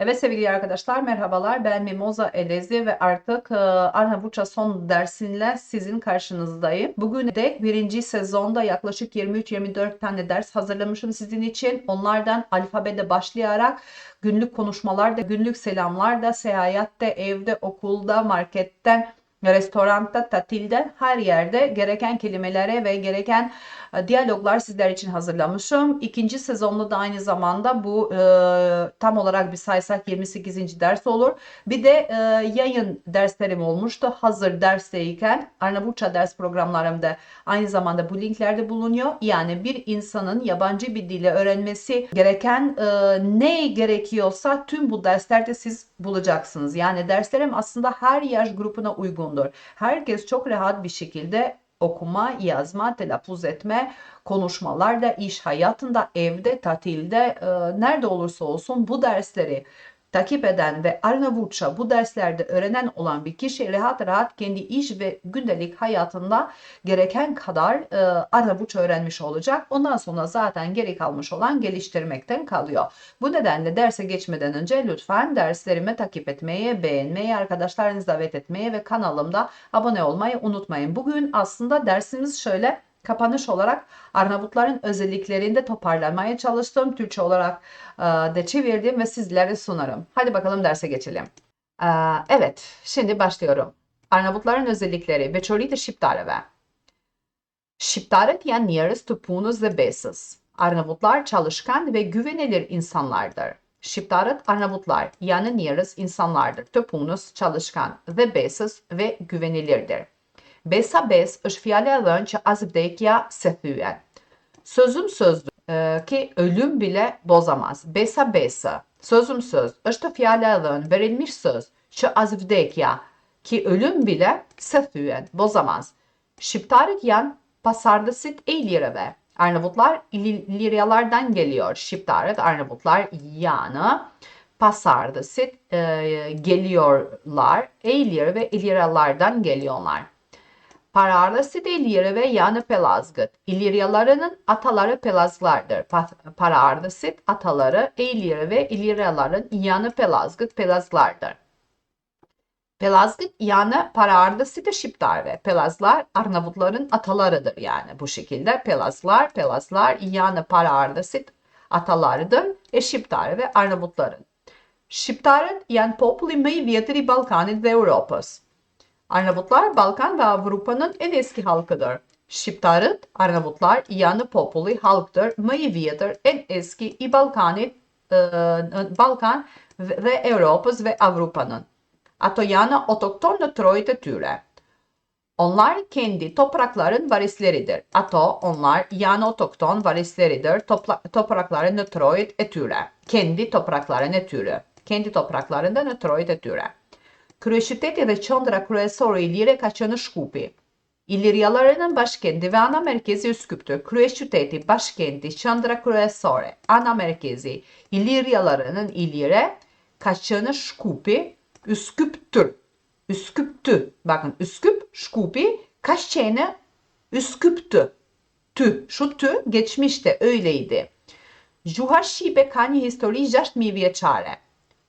Evet sevgili arkadaşlar merhabalar ben Mimoza Elezi ve artık e, Arnavutça son dersinle sizin karşınızdayım. Bugün de birinci sezonda yaklaşık 23-24 tane ders hazırlamışım sizin için. Onlardan alfabede başlayarak günlük konuşmalarda, günlük selamlarda, seyahatte, evde, okulda, marketten, restoranda, tatilde her yerde gereken kelimelere ve gereken e, diyaloglar sizler için hazırlamışım. İkinci sezonda da aynı zamanda bu e, tam olarak bir saysak 28. ders olur. Bir de e, yayın derslerim olmuştu. Hazır dersteyken Arnavutça ders programlarımda aynı zamanda bu linklerde bulunuyor. Yani bir insanın yabancı bir dili öğrenmesi gereken e, ne gerekiyorsa tüm bu derslerde siz bulacaksınız. Yani derslerim aslında her yaş grubuna uygundur. Herkes çok rahat bir şekilde okuma, yazma, telaffuz etme, konuşmalarda, iş hayatında, evde, tatilde, e, nerede olursa olsun bu dersleri takip eden ve Arnavutça bu derslerde öğrenen olan bir kişi rahat rahat kendi iş ve gündelik hayatında gereken kadar e, Arnavutça öğrenmiş olacak. Ondan sonra zaten geri kalmış olan geliştirmekten kalıyor. Bu nedenle derse geçmeden önce lütfen derslerimi takip etmeyi, beğenmeyi, arkadaşlarınızı davet etmeyi ve kanalımda abone olmayı unutmayın. Bugün aslında dersimiz şöyle kapanış olarak Arnavutların özelliklerinde toparlamaya çalıştım. Türkçe olarak e, de çevirdim ve sizlere sunarım. Hadi bakalım derse geçelim. E, evet, şimdi başlıyorum. Arnavutların özellikleri. Veçolite Şiptareve. Şiptaret yani nearest to punus ve basis. Arnavutlar çalışkan ve güvenilir insanlardır. Şiptaret Arnavutlar yani nearest insanlardır. Töpunus çalışkan ve basis ve güvenilirdir. Besa bes është fjala e dhënë që as. Sözüm sözdür e, ki ölüm bile bozamaz. Besa besa. Sözüm söz është fjala e dhënë, verilmiş söz që as vdekja ki ölüm bile se thyen, bozamaz. Şiptarit yan pasardësit e ilireve. Arnavutlar İliryalardan geliyor. Şiptarit Arnavutlar yani pasardësit e, geliyorlar. Eğilir ve İliryalardan geliyorlar. Pararlısı da İliri ve yanı Pelazgıt. İliryalarının ataları Pelazglardır. Pararlısı ataları İliri ve İliryaların yanı Pelazgıt Pelazglardır. Pelazgıt yanı Pararlısı da Şiptar ve Pelazlar Arnavutların atalarıdır yani bu şekilde. Pelazlar, Pelazlar yanı Pararlısı atalarıdır. E Şiptar ve Arnavutların. Shqiptarët janë populli më i vjetër i Ballkanit. Arnavutlar Balkan ve Avrupa'nın en eski halkıdır. Şiptarıt, Arnavutlar yani populi halktır. Vjetër, en eski i Balkanit, e, Balkan ve Europës ve Avrupa'nın. Ato janë otokton në trojt e tyre. Onlar kendi toprakların varisleridir. Ato, onlar yani otokton varisleridir. Topla, toprakların në trojt e tyre. Kendi toprakların e tyre. Kendi topraklarında në trojt e tyre. Kryeqyteti dhe qendra kryesore ilire ka qenë Shkupi. İliryalarının başkenti ve ana merkezi Üsküp'tür. Kryeqyteti, başkenti, qendra kryesore, ana merkezi İliryalarının ilire ka qenë Shkupi, Üsküp'tür. Üsküp'tü. Bakın Üsküp, Shkupi kaç qenë Üsküp'tü. Tü, şu tü geçmişte öyleydi. Gjuha Shqipe ka një histori 6000 vjeçare.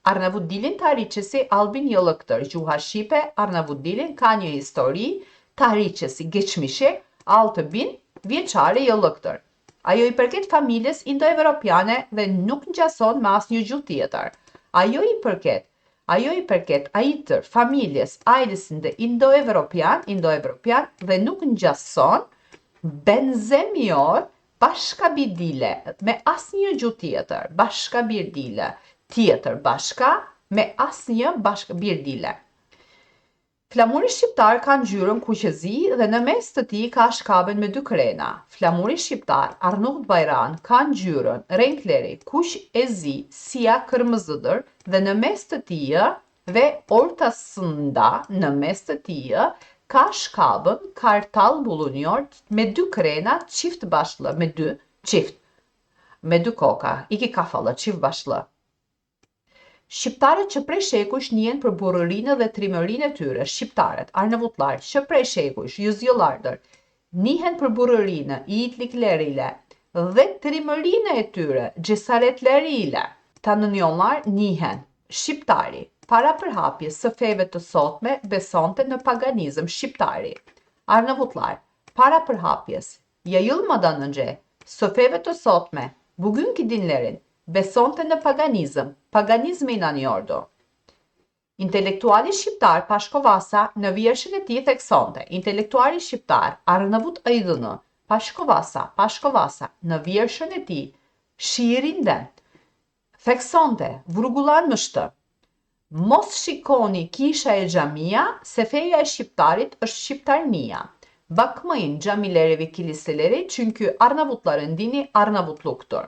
Arnavut dilin tarihçesi Albin Yıllık'tır. Juha Şipe, Arnavut dilin ka një histori, tarihçesi, geçmişi 6000 vjeçare yıllıktır. Ajo i përket familjes indo-evropiane dhe nuk ngjason me asnjë gjuhë tjetër. Ajo i përket Ajo i përket aitër familjes ailesinde indo-evropian, indo-evropian dhe nuk ngjason benzemiyor başka bir dile me asnjë gjuhë tjetër, başka bir dile tjetër başka me asnjë başka bir dile. Flamuri shqiptar ka ngjyrën kuqezi dhe në mes të tij ka shkabën me dy krena. Flamuri shqiptar Arnavut Bayrak'ın ka ngjyrën renkleri kuş e zi, siyah kırmızıdır ve në mes të tij ve ortasında në mes të tij ka shkabën kartal bulunuyor me dy krena çift başlı me dy çift me dy koka, iki kafalı çift başlı. Shqiptarët që prej shekush njihen për burrërinë dhe trimërinë e tyre. Shqiptarët, arnavutlar që prej shekush, yüzyıllardır njihen për burrërinë, iyilikleri ve trimërinë e tyre, cesaretleriyle tanınıyorlar, njihen. Shqiptari, para përhapjes së feve të sotme, besonte në paganizm shqiptari. Arnavutlar, para përhapjes, yayılmadan önce së feve të sotme, bugünkü dinlerin besonte në paganizm, paganizme inanıyordu. İntelektuali shqiptar Pashkovasa në vjershën e tij theksonte. Intelektuali shqiptar Arnavut Aydın'ı Pashkovasa, Pashkovasa në vjershën e tij şiirinden theksonte, vurgulanmıştı. Mos shikoni kisha e xhamia se feja e shqiptarit është shqiptarnia. Bakmayın camilere ve kiliselere çünkü Arnavutların dini Arnavutluktur.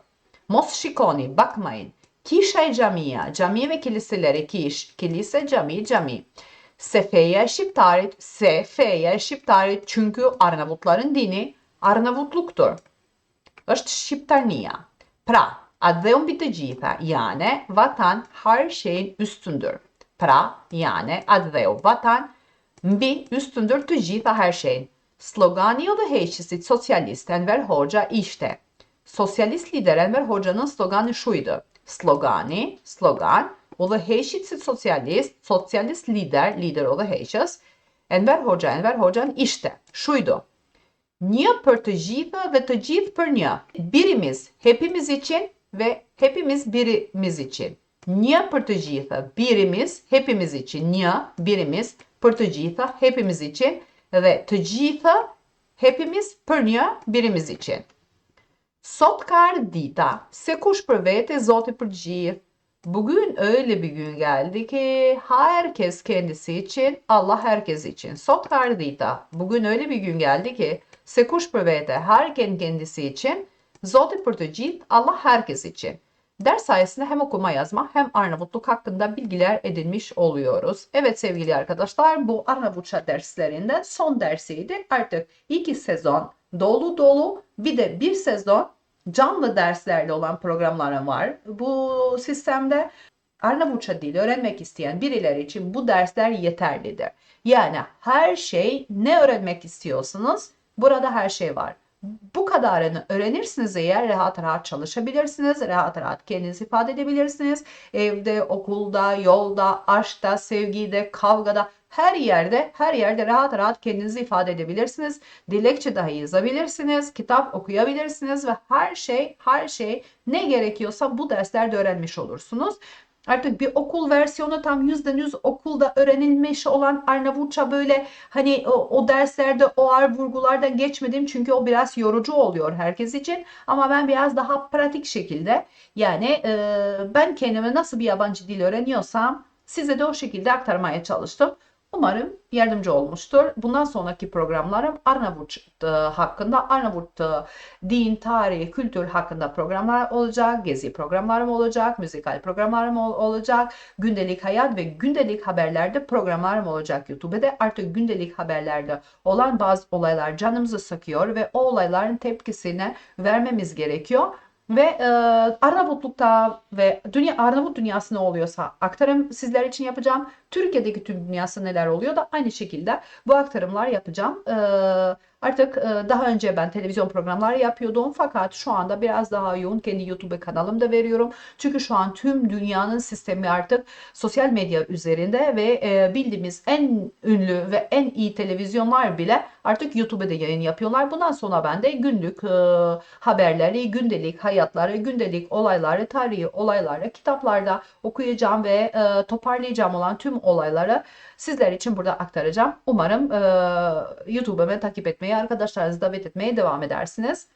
Mos shikoni, bakmajn, kisha e gjamia, gjamive kiliseleri kish, kilise gjami, gjami. Se feja e shqiptarit, se feja e shqiptarit, çünkü Arnavutların dini, Arnavutluktur. është shqiptarnia. Pra, atë dhe unë bitë gjitha, jane, vatan, her şeyin üstündür. Pra, jane, atë dhe u vatan, mbi üstündür të gjitha her şeyin. Slogani i odhëheqësit socialist Enver Hoxha ishte Sosyalist lider Enver Hoxha'nın sloganı şuydu. Slogani, slogan, udhëheqësit sosyalist, sosyalist lider, lider udhëheqës, Enver Hoxha, Enver Hoxha'nın ishte. Şuydu. Një për të gjithë dhe të gjithë për një. Birimiz hepimiz için ve hepimiz birimiz için. Një për të gjithë, birimiz hepimiz için. Një, birimiz për të gjithë, hepimiz için dhe të gjithë hepimiz për një, birimiz için. Sot ka ardhur dita, se kush për vete, Zoti për gjithë. Bugün öyle bir gün geldi ki herkes kendisi için, Allah herkes için. Sot ka ardhur dita, bugün öyle bir gün geldi ki se kush për vete, herkes kendisi için, Zoti për të gjithë, Allah herkes için. Ders sayesinde hem okuma yazma hem Arnavutluk hakkında bilgiler edinmiş oluyoruz. Evet sevgili arkadaşlar bu Arnavutça derslerinden son dersiydi. Artık iki sezon dolu dolu bir de bir sezon canlı derslerle olan programlarım var. Bu sistemde Arnavutça dili öğrenmek isteyen birileri için bu dersler yeterlidir. Yani her şey ne öğrenmek istiyorsunuz? Burada her şey var. Bu kadarını öğrenirsiniz eğer rahat rahat çalışabilirsiniz, rahat rahat kendinizi ifade edebilirsiniz. Evde, okulda, yolda, aşkta, sevgide, kavgada her yerde, her yerde rahat rahat kendinizi ifade edebilirsiniz. Dilekçe dahi yazabilirsiniz, kitap okuyabilirsiniz ve her şey, her şey ne gerekiyorsa bu derslerde öğrenmiş olursunuz. Artık bir okul versiyonu tam yüzden yüz okulda öğrenilmiş olan Arnavutça böyle hani o, o derslerde o ağır vurgulardan geçmedim çünkü o biraz yorucu oluyor herkes için ama ben biraz daha pratik şekilde yani e, ben kendime nasıl bir yabancı dil öğreniyorsam size de o şekilde aktarmaya çalıştım. Umarım yardımcı olmuştur. Bundan sonraki programlarım Arnavut e, hakkında, Arnavut e, din, tarihi, kültür hakkında programlar olacak, gezi programlarım olacak, müzikal programlarım ol- olacak, gündelik hayat ve gündelik haberlerde programlarım olacak YouTube'da. Artık gündelik haberlerde olan bazı olaylar canımızı sıkıyor ve o olayların tepkisini vermemiz gerekiyor. Ve e, Arnavutluk'ta ve dünya Arnavut dünyası ne oluyorsa aktarım sizler için yapacağım. Türkiye'deki tüm dünyası neler oluyor da aynı şekilde bu aktarımlar yapacağım. E, artık e, daha önce ben televizyon programları yapıyordum fakat şu anda biraz daha yoğun kendi YouTube kanalımda veriyorum. Çünkü şu an tüm dünyanın sistemi artık sosyal medya üzerinde ve e, bildiğimiz en ünlü ve en iyi televizyonlar bile artık YouTube'da yayın yapıyorlar. Bundan sonra ben de günlük e, haberleri, gündelik hayatları, gündelik olayları, tarihi olayları kitaplarda okuyacağım ve e, toparlayacağım olan tüm olayları sizler için burada aktaracağım. Umarım e, YouTube'umu takip etmeyi, arkadaşlarınızı davet etmeye devam edersiniz.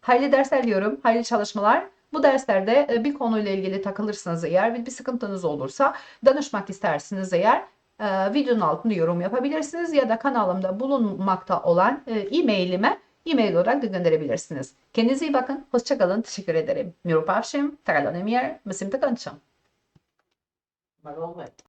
Hayırlı dersler diliyorum, hayırlı çalışmalar. Bu derslerde e, bir konuyla ilgili takılırsanız eğer, bir, bir sıkıntınız olursa, danışmak istersiniz eğer, e, videonun altında yorum yapabilirsiniz ya da kanalımda bulunmakta olan e, e-mailime e-mail olarak da gönderebilirsiniz. Kendinize iyi bakın, hoşçakalın, teşekkür ederim. Miropavšim, Tagalonemir, mislim te končam.